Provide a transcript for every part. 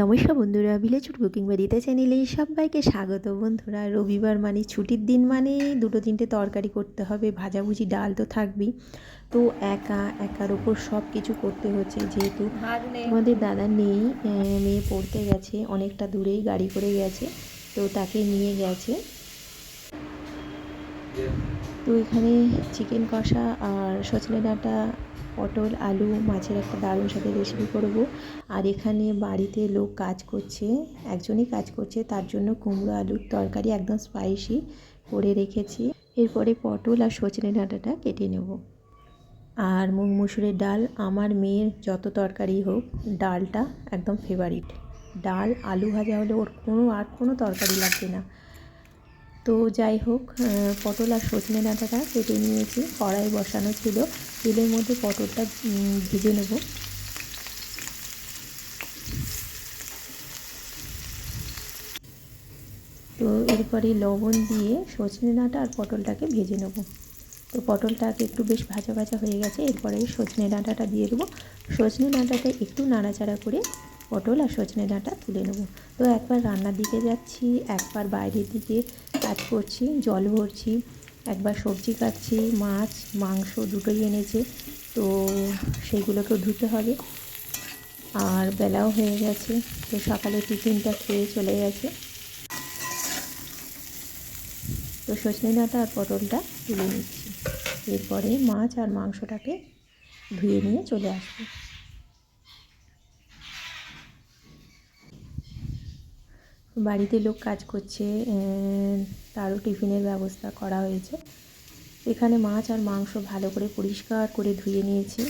নমস্কার বন্ধুরা village food cooking বাড়িতে চ্যানেলে সবাইকে স্বাগত। বন্ধুরা রবিবার মানে ছুটির দিন মানে দুটো তিনটে তরকারি করতে হবে ভাজাভুজি ডাল তো থাকবেই। তো একা একার ওপর সব কিছু করতে হচ্ছে যেহেতু আমাদের দাদা নেই মেয়ে পড়তে গেছে অনেকটা দূরেই গাড়ি করে গেছে তো তাকে নিয়ে গেছে। তো এখানে চিকেন কষা আর সজনে ডাঁটা পটল, আলু, মাছের একটা দারুণ সাথে রেসিপি করব। আর এখানে বাড়িতে লোক কাজ করছে, একজনই কাজ করছে, তার জন্য কুমড়ো, আলুর তরকারি একদম স্পাইসি করে রেখেছি। এরপরে পটল আর সজনে ডাঁটাটা কেটে নেব। আর মুগ মুসুরের ডাল আমার মেয়ের যত তরকারি হোক, ডালটা একদম ফেভারিট ডাল, আলু ভাজা হলে ওর কোনো, আর কোনো তরকারি লাগবে না। তো যাই হোক পটল আর সজনে ডাঁটাটা কেটে নিয়েছি, কড়াই বসানো ছিল। তেলের মধ্যে পটলটা ভেজে নেব। তো এরপরে লবণ দিয়ে সজনে ডাঁটা আর পটলটাকে ভেজে নেব। তো পটলটাকে একটু বেশ ভাজা ভাজা হয়ে গেছে, এরপরে সজনে ডাঁটাটা দিয়ে দেবো। সজনে ডাঁটাটা একটু নাড়াচাড়া করে পটল আর সজনে ডাঁটা তুলে নেব। তো একবার রান্নার দিকে যাচ্ছি, একবার বাইরের দিকে কাজ করছি, জল ভরছি, একবার সবজি কাটছি, মাছ, মাংস দুটোই এনেছে, তো সেইগুলোকেও ধুতে হবে। আর বেলাও হয়ে গেছে, তো সকালে টিফিনটা খেয়ে চলে গেছে। তো সজনে ডাঁটা আর পটলটা তুলে নিচ্ছি। এরপরে মাছ আর মাংসটাকে ধুয়ে নিয়ে চলে আসব। বাড়িতে লোক কাজ করছে তারও টিফিনের ব্যবস্থা করা হয়েছে। এখানে মাছ আর মাংস ভালো করে পরিষ্কার করে ধুয়ে নিয়েছি।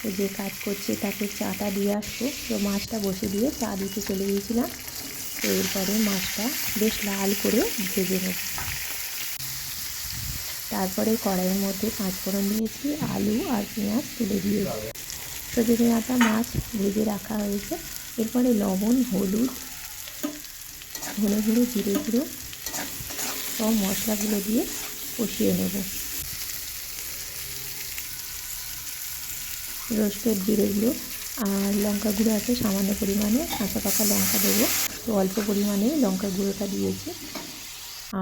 তো যে কাজ করছে তাকে চাটা দিয়ে আসব। তো মাছটা বসে দিয়ে চা দিতে চলে গিয়েছিলাম। তো এরপরে মাছটা বেশ লাল করে ভেজে নেব। তারপরে কড়াইয়ের মধ্যে পাঁচ ফোড়ন দিয়েছি, আলু আর পেঁয়াজ তুলে দিয়েছি। সজনে ডাঁটা মাছ ভেজে রাখা হয়েছে। এরপরে লবণ, হলুদ ধনে গুঁড়ো জিরে গুঁড়ো সব মশলাগুলো দিয়ে কষিয়ে নেব। রোস্টেড জিরে গুঁড়ো আর লঙ্কা গুঁড়ো আছে, সামান্য পরিমাণে কাঁচা পাকা লঙ্কা দেবো। তো অল্প পরিমাণে লঙ্কা গুঁড়োটা দিয়েছি।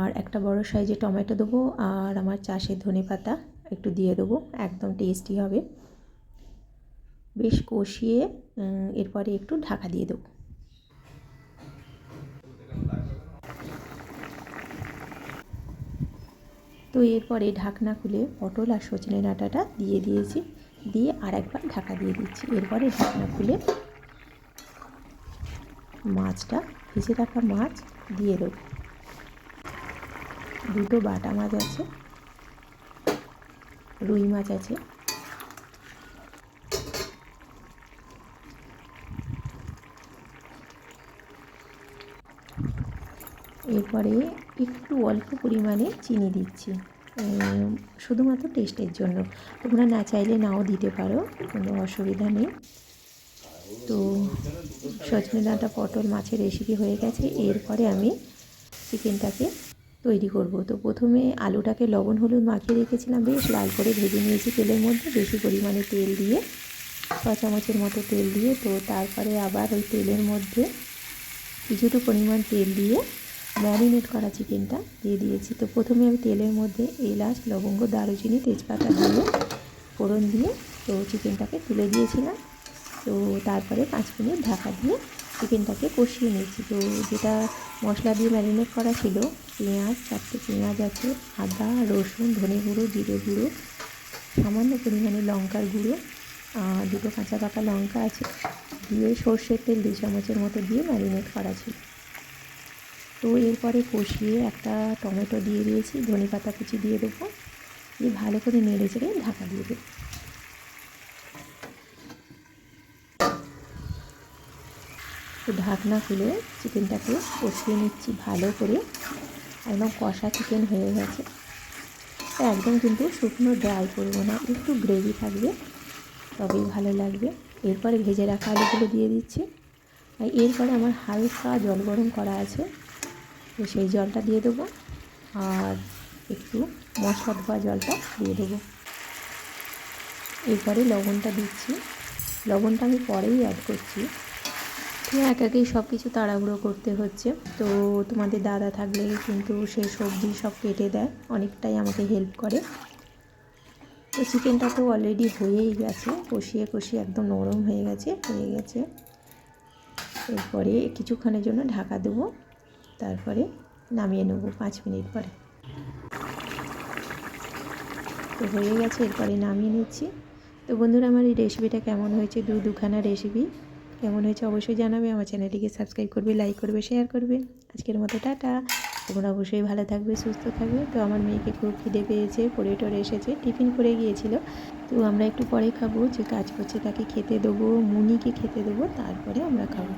আর একটা বড় সাইজে টমেটো দেবো আর আমার চাষের ধনে পাতা একটু দিয়ে দেবো, একদম টেস্টি হবে। বেশ কষিয়ে এরপরে একটু ঢাকা দিয়ে দেবো। তো এরপরে ঢাকনা খুলে পটল আর সজনে ডাঁটাটা দিয়ে দিয়েছি, দিয়ে আর একবার ঢাকা দিয়ে দিচ্ছি। এরপরে ঢাকনা খুলে মাছটা, ভেজে রাখা মাছ দিয়ে দেব। দুটো বাটা মাছ আছে, রুই মাছ আছে এরপরে একটু অল্প পরিমাণে চিনি দিচ্ছি। শুধুমাত্র টেস্টের জন্য। তোমরা না চাইলে নাও দিতে পারো, কোনো অসুবিধা নেই। তো সজনে ডাঁটা পটল মাছের রেসিপি হয়ে গেছে। এরপরে আমি চিকেনটাকে তৈরি করব। তো প্রথমে আলুটাকে লবণ হলুদ মাখিয়ে রেখেছিলাম। বেশ লাল করে ভেজে নিয়েছি তেলের মধ্যে। বেশি পরিমাণে তেল দিয়ে ছ চামচের মতো তেল দিয়ে, তো তারপরে আবার ওই তেলের মধ্যে কিছুটা পরিমাণ তেল দিয়ে ম্যারিনেট করা চিকেনটা দিয়ে দিয়েছি। তো প্রথমে আমি তেলের মধ্যে এলাচ, লবঙ্গ, দারুচিনি, তেজপাতা দিয়ে ফোড়ন দিয়ে তো চিকেনটাকে তুলে দিয়েছিলাম। তো তারপরে পাঁচ মিনিট ঢাকা দিয়ে চিকেনটাকে কষিয়ে নিয়েছি। তো যেটা মশলা দিয়ে ম্যারিনেট করা ছিল, পেঁয়াজ, চারটে পেঁয়াজ আছে, আদা, রসুন, ধনে গুঁড়ো, জিরে গুঁড়ো, সামান্য পরিমাণে লঙ্কার গুঁড়ো দুটো কাঁচা পাকা লঙ্কা আছে, দিয়ে সর্ষের তেল দু চামচের মতো দিয়ে ম্যারিনেট করা ছিল। তো এরপরে কষিয়ে একটা টমেটো দিয়ে দিয়েছি, ধনে পাতা কুচি দিয়ে দেবো। দিয়ে ভালো করে নেড়ে চেড়ে ঢাকা দিয়ে দেবো। তো ঢাকনা খুলে চিকেনটাকে কষিয়ে নিচ্ছি ভালো করে। একদম কষা চিকেন হয়ে গেছে। একদম কিন্তু শুকনো ড্রাই করব না, একটু গ্রেভি থাকবে, তবেই ভালো লাগবে। এরপরে ভেজে রাখা আলুগুলো দিয়ে দিচ্ছি। আর এরপরে আমার হালকা জল গরম করা আছে। তো সেই জলটা দিয়ে দেবো আর একটু মশলা ধোয়া জলটা দিয়ে দেবো। এরপরে লবণটা দিচ্ছি। লবণটা আমি পরেই অ্যাড করছি। তো একাকেই সব কিছু তাড়াহুড়ো করতে হচ্ছে। তো তোমাদের দাদা থাকলে কিন্তু সে সবজি সব কেটে দেয়, অনেকটাই আমাকে হেল্প করে। তো চিকেনটা তো অলরেডি হয়েই গেছে, কষিয়ে কষিয়ে একদম নরম হয়ে গেছে হয়ে গেছে। এরপরে কিছুক্ষণের জন্য ঢাকা দেবো। তারপরে নামিয়ে নেব পাঁচ মিনিট পরে। তো হয়ে গেছে, এরপরে নামিয়ে নিচ্ছি। তো বন্ধুরা, আমার এই রেসিপিটা কেমন হয়েছে? দু দুখানা রেসিপি কেমন হয়েছে অবশ্যই জানাবে। আমার চ্যানেলটিকে সাবস্ক্রাইব করবে লাইক করবে শেয়ার করবে। আজকের মতো টাটা। তোমরা অবশ্যই ভালো থাকবে, সুস্থ থাকবে। তো আমার মেয়েকে খুব খিদে পেয়েছে পড়ে টরে এসেছে, টিফিন করে গিয়েছিল। তো আমরা একটু পরে খাব, যে কাজ করছে তাকে খেতে দেবো, মুনিকে খেতে দেবো, তারপরে আমরা খাব।